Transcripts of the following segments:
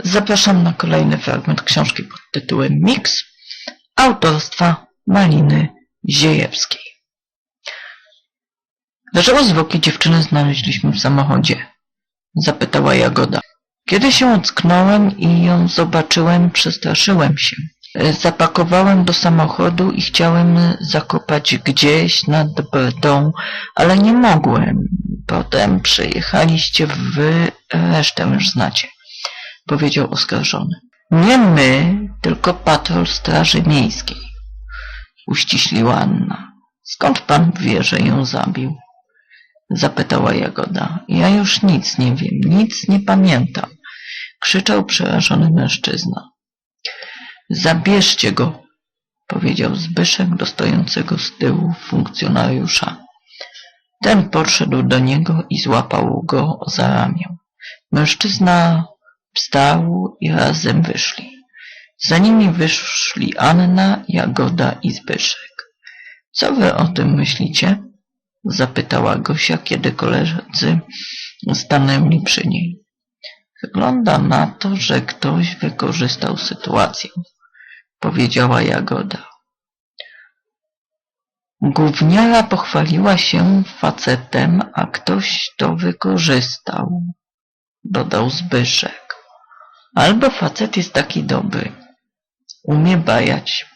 Zapraszam na kolejny fragment książki pod tytułem Mix autorstwa Maliny Ziejewskiej. Dlaczego zwłoki dziewczyny znaleźliśmy w samochodzie? Zapytała Jagoda. Kiedy się ocknąłem i ją zobaczyłem, przestraszyłem się. Zapakowałem do samochodu i chciałem zakopać gdzieś nad brdą, ale nie mogłem. Potem przyjechaliście wy, resztę już znacie, powiedział oskarżony. Nie my, tylko patrol Straży Miejskiej, uściśliła Anna. Skąd pan wie, że ją zabił? Zapytała Jagoda. Ja już nic nie wiem, nic nie pamiętam, krzyczał przerażony mężczyzna. Zabierzcie go, powiedział Zbyszek do stojącego z tyłu funkcjonariusza. Ten podszedł do niego i złapał go za ramię. Mężczyzna wstał i razem wyszli. Za nimi wyszli Anna, Jagoda i Zbyszek. Co wy o tym myślicie? Zapytała Gosia, kiedy koledzy stanęli przy niej. Wygląda na to, że ktoś wykorzystał sytuację, powiedziała Jagoda. Gówniara pochwaliła się facetem, a ktoś to wykorzystał, dodał Zbyszek. Albo facet jest taki dobry, umie bajać,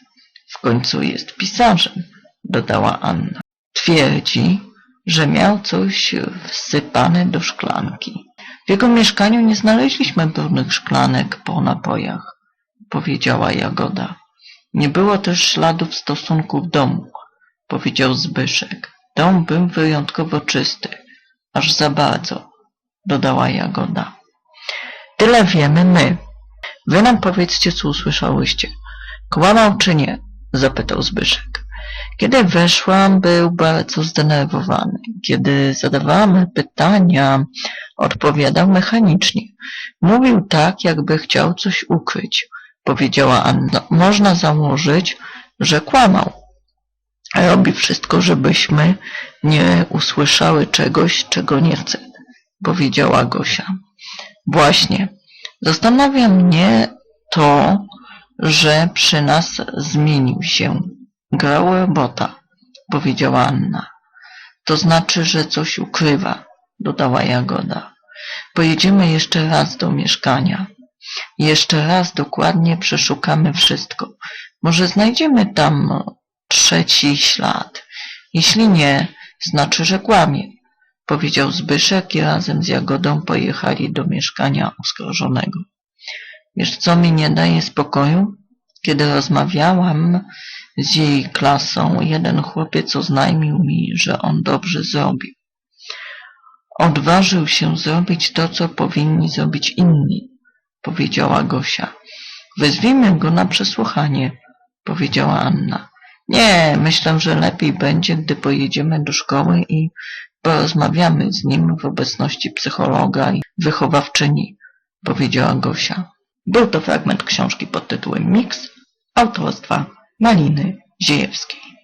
w końcu jest pisarzem, dodała Anna. Twierdzi, że miał coś wsypane do szklanki. W jego mieszkaniu nie znaleźliśmy brudnych szklanek po napojach, powiedziała Jagoda. Nie było też śladów stosunku w domu, powiedział Zbyszek. Dom był wyjątkowo czysty, aż za bardzo, dodała Jagoda. Tyle wiemy my. Wy nam powiedzcie, co usłyszałyście. Kłamał czy nie? zapytał Zbyszek. Kiedy weszłam, był bardzo zdenerwowany. Kiedy zadawałam pytania, odpowiadał mechanicznie. Mówił tak, jakby chciał coś ukryć, powiedziała Anna. Można założyć, że kłamał. Robi wszystko, żebyśmy nie usłyszały czegoś, czego nie chce, powiedziała Gosia. Właśnie. Zastanawia mnie to, że przy nas zmienił się. Grał robota, powiedziała Anna. To znaczy, że coś ukrywa, dodała Jagoda. Pojedziemy jeszcze raz do mieszkania. Jeszcze raz dokładnie przeszukamy wszystko. Może znajdziemy tam trzeci ślad. Jeśli nie, znaczy, że kłamie, powiedział Zbyszek i razem z Jagodą pojechali do mieszkania oskarżonego. Wiesz, co mi nie daje spokoju? Kiedy rozmawiałam z jej klasą, jeden chłopiec oznajmił mi, że on dobrze zrobił. Odważył się zrobić to, co powinni zrobić inni, powiedziała Gosia. Wezwijmy go na przesłuchanie, powiedziała Anna. Nie, myślę, że lepiej będzie, gdy pojedziemy do szkoły i porozmawiamy z nim w obecności psychologa i wychowawczyni, powiedziała Gosia. Był to fragment książki pod tytułem Mix autorstwa Maliny Ziejewskiej.